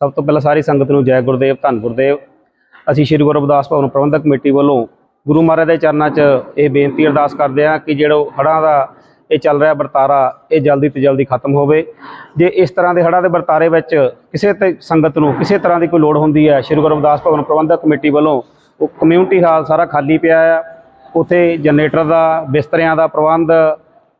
ਸਭ ਤੋਂ ਪਹਿਲਾਂ ਸਾਰੀ ਸੰਗਤ ਨੂੰ ਜੈ ਗੁਰਦੇਵ, ਧੰਨ ਗੁਰਦੇਵ। ਅਸੀਂ ਸ਼੍ਰੀ ਗੁਰੂ ਰਵਿਦਾਸ ਭਵਨ ਪ੍ਰਬੰਧਕ ਕਮੇਟੀ ਵੱਲੋਂ ਗੁਰੂ ਮਹਾਰਾਜ ਦੇ ਚਰਨਾਂ 'ਚ ਇਹ ਬੇਨਤੀ ਅਰਦਾਸ ਕਰਦੇ ਹਾਂ ਕਿ ਜਿਹੜਾ ਹੜ੍ਹਾਂ ਦਾ ਇਹ ਚੱਲ ਰਿਹਾ ਵਰਤਾਰਾ, ਇਹ ਜਲਦੀ ਤੋਂ ਜਲਦੀ ਖਤਮ ਹੋਵੇ। ਜੇ ਇਸ ਤਰ੍ਹਾਂ ਦੇ ਹੜ੍ਹਾਂ ਦੇ ਵਰਤਾਰੇ ਵਿੱਚ ਕਿਸੇ ਤੇ ਸੰਗਤ ਨੂੰ ਕਿਸੇ ਤਰ੍ਹਾਂ ਦੀ ਕੋਈ ਲੋੜ ਹੁੰਦੀ ਹੈ, ਸ਼੍ਰੀ ਗੁਰੂ ਰਵਿਦਾਸ ਭਵਨ ਪ੍ਰਬੰਧਕ ਕਮੇਟੀ ਵੱਲੋਂ ਉਹ ਕਮਿਊਨਿਟੀ ਹਾਲ ਸਾਰਾ ਖਾਲੀ ਪਿਆ ਆ। ਉੱਥੇ ਜਨਰੇਟਰ ਦਾ, ਬਿਸਤਰਿਆਂ ਦਾ ਪ੍ਰਬੰਧ,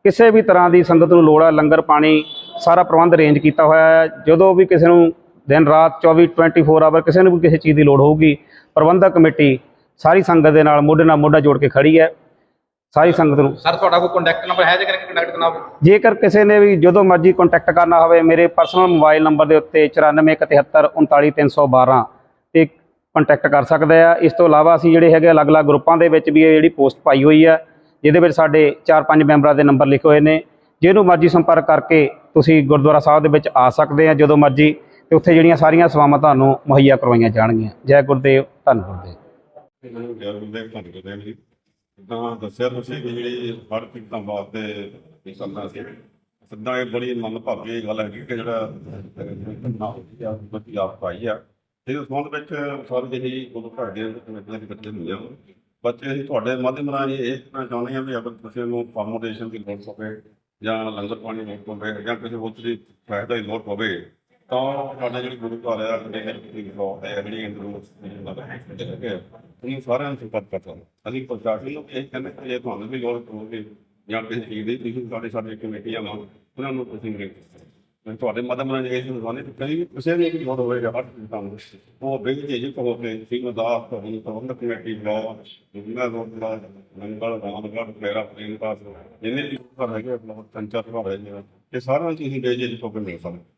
ਕਿਸੇ ਵੀ ਤਰ੍ਹਾਂ ਦੀ ਸੰਗਤ ਨੂੰ ਲੋੜ ਹੈ, ਲੰਗਰ ਪਾਣੀ, ਸਾਰਾ ਪ੍ਰਬੰਧ ਅਰੇਂਜ ਕੀਤਾ ਹੋਇਆ ਹੈ। ਜਦੋਂ ਵੀ ਕਿਸੇ ਨੂੰ ਦਿਨ ਰਾਤ 24 24 ਆਵਰ ਕਿਸੇ ਨੂੰ ਵੀ ਕਿਸੇ ਚੀਜ਼ ਦੀ ਲੋੜ ਹੋਊਗੀ ਪ੍ਰਬੰਧਕ ਕਮੇਟੀ ਸਾਰੀ ਸੰਗਤ ਦੇ ਨਾਲ ਮੋਢੇ ਨਾਲ ਮੋਢਾ ਜੋੜ ਕੇ ਖੜੀ ਹੈ। ਸਾਰੀ ਸੰਗਤ ਨੂੰ ਸਰ ਤੁਹਾਡਾ ਕੋਈ ਕੰਟੈਕਟ ਨੰਬਰ ਹੈ ਜੇਕਰ ਕੰਟੈਕਟ ਕਰਨਾ ਹੋਵੇ? ਜੇਕਰ ਕਿਸੇ ਨੇ ਵੀ ਜਦੋਂ ਮਰਜ਼ੀ ਕੰਟੈਕਟ ਕਰਨਾ ਹੋਵੇ ਮੇਰੇ ਪਰਸਨਲ ਮੋਬਾਈਲ ਨੰਬਰ ਦੇ ਉੱਤੇ 9417399312 ਤੇ ਕੰਟੈਕਟ ਕਰ ਸਕਦੇ ਆ। ਇਸ ਤੋਂ ਇਲਾਵਾ ਅਸੀਂ ਜਿਹੜੇ ਹੈਗੇ ਅਲੱਗ-ਅਲੱਗ ਗਰੁੱਪਾਂ ਦੇ ਵਿੱਚ ਵੀ ਇਹ ਜਿਹੜੀ ਪੋਸਟ ਪਾਈ ਹੋਈ ਆ ਜਿਹਦੇ ਵਿੱਚ ਸਾਡੇ 4-5 ਮੈਂਬਰਾਂ ਦੇ ਨੰਬਰ ਲਿਖੇ ਹੋਏ ਨੇ। ਜਿਹਨੂੰ ਮਰਜ਼ੀ ਸੰਪਰਕ ਕਰਕੇ ਤੁਸੀਂ ਗੁਰਦੁਆਰਾ ਸਾਹਿਬ ਦੇ ਵਿੱਚ ਆ ਸਕਦੇ ਆ ਜਦੋਂ ਮਰਜ਼ੀ ਤੇ ਉੱਥੇ ਜਿਹੜੀਆਂ ਸਾਰੀਆਂ ਸੇਵਾਵਾਂ ਤੁਹਾਨੂੰ ਮੁਹੱਈਆ ਕਰਵਾਈਆਂ ਜਾਣਗੀਆਂ। ਜੈ ਗੁਰਦੇਵ, ਧੰਨ ਗੁਰਦੇਵ। ਇਹਨਾਂ ਗੁਰਦੇਵ, ਧੰਨ ਗੁਰਦੇਵ ਜੀ। ਤਾਂ ਦੱਸਿਆ ਤੁਸੀਂ ਕਿ ਜਿਹੜੀ ਹਰ ਪੀੜਤਾਂ ਵਾਸਤੇ ਇਹ ਕਰਨਾ ਸੀ ਸਿੱਧਾ ਇਹ ਬੜੀ ਮਨ ਭਾਗੀ ਗੱਲ ਹੈ ਕਿ ਜਿਹੜਾ ਨਾ ਹੋਈ ਆ ਬੱਤੀ ਆਪ ਪਾਈ ਆ। ਤੇ ਉਸ ਸੰਬੰਧ ਵਿੱਚ ਸਾਰੇ ਜਿਹੀ ਗੁਰੂ ਘਰ ਦੇ ਕਮੇਟੀਆਂ ਦੇ ਬੱਚੇ ਹੁੰਦੇ ਆ, ਬੱਚੇ ਅਸੀਂ ਤੁਹਾਡੇ ਮਾਧਿਅਮ ਰਾਹੀਂ ਇਹ ਕਹਿਣਾ ਚਾਹੁੰਦੇ ਹਾਂ ਵੀ ਅਗਰ ਕਿਸੇ ਨੂੰ ਫਾਰਮੋਡੇਸ਼ਨ ਦੀ ਲੋੜ ਪਵੇ ਜਾਂ ਲੰਗਰ ਪਾਣੀ ਦੀ ਲੋੜ ਪਵੇ ਜਾਂ ਕਿਸੇ ਹੋਰ ਦੀ ਫਾਇਦਾ ਦੀ ਲੋੜ ਪਵੇ ਤਾਂ ਸਾਡੇ ਜਿਹੜੀ ਗੁਰੂ ਦਾ ਆ ਜਿਹੜੇ ਦੀ ਲੋੜ ਹੈ ਜਿਹੜੀ ਇੰਦਰੂ ਉਹਨੂੰ ਸਾਰਿਆਂ ਨੂੰ ਸੰਪਰਕ ਕਰ ਸਕਦੇ ਅਸੀਂ ਪ੍ਰਸ਼ਾਸਨ ਨੂੰ ਇਹ ਕਹਿੰਦੇ ਕਿ ਜੇ ਤੁਹਾਨੂੰ ਵੀ ਲੋੜ ਪਵੇ ਜਾਂ ਕਿਸੇ ਚੀਜ਼ ਦੀ ਤੁਸੀਂ ਸਾਡੇ ਸਾਡੇ ਕਮੇਟੀਆਂ ਨਾਲ ਉਹਨਾਂ ਨੂੰ ਤੁਸੀਂ ਮੈਂ ਤੁਹਾਡੇ ਮਦਦ ਨਾਲ ਇਹ ਸੁਣਾਉਂਦੇ ਕਿ ਕਈ ਕਿਸੇ ਨੂੰ ਵੀ ਲੋੜ ਹੋਵੇਗਾ ਹਰ ਤੁਹਾਨੂੰ ਉਹ ਬਿਗ ਜੀ ਜੀ ਕਹੋ ਕਿ ਸਿੰਘ ਦਾ ਤੁਹਾਨੂੰ ਪ੍ਰਬੰਧਕ ਕਮੇਟੀ ਬਲਾਕ ਮੈਂ ਲੋੜ ਦਾ ਮੰਗਲ ਰਾਮਗੜ ਮੇਰਾ ਪ੍ਰੇਮ ਪਾਸ ਜਿੰਨੇ ਵੀ ਘਰ ਹੈਗੇ ਬਲਾਕ ਸੰਚਾਰ ਘਰ ਹੈਗੇ ਇਹ ਸਾਰਿਆਂ ਨੂੰ ਤੁਸੀਂ ਬੇਜੀ ਜੀ ਕਹੋ ਕਿ ਮਿਲ ਸਕਦੇ